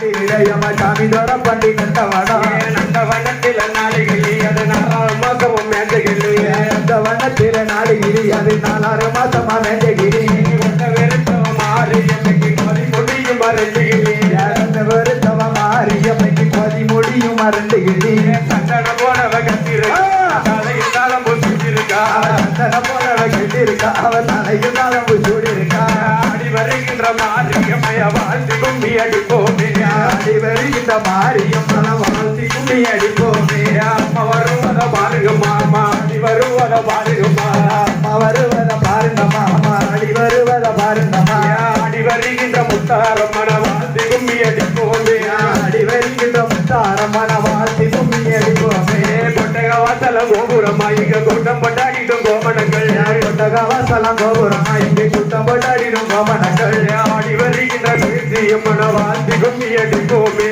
சாமி தோற பண்ணி நந்தவனா அந்த வண்ணத்தில் நாளைகளே அது நாலாவது மாசமும் மேந்தைகளே அந்த வண்ணத்தில நாடுகிரி அது நாலாறு மாசமா வேண்டகிரி வெறுத்தவ முடியும் மாரியம்மைக்கு கொதி முடியும் சந்தன போனவ கத்திருக்கா தலையில் தாளம் சந்தன அவன் தலைக்கு நாளம் சூடி அடி வருகின்ற மாரியம்மைய வாழ்த்து கும்பி அடிப்போமே. வருகின்ற மாரியம் மனம் வாழ்த்தி கும்மி அடிப்போமே. அம்மா வருவத பாருங்க மாமா. அடி வருவத பாருங்க அம்மா வருவத பாருங்க மாமா. அடி வருவத பாருங்கம்மா அடி வருகின்ற முத்தாரம்மன வாழ்த்து கும்மி அடிப்போமே. அடி வருகின்ற முத்தாரம் மனம் வாழ்த்தி கும்மி அடிப்போமே. கொட்டக வாசல கோபுரமா இங்க கூட்டம் பட்டாடிடும் கோமணங்கள். கொட்டக வாசல கோபுரமா இங்க கூட்டம் பட்டாடிடும் கோமணங்கள். அடி வருகின்ற அம்மன வாழ்த்து கும்மி அடிப்போமே.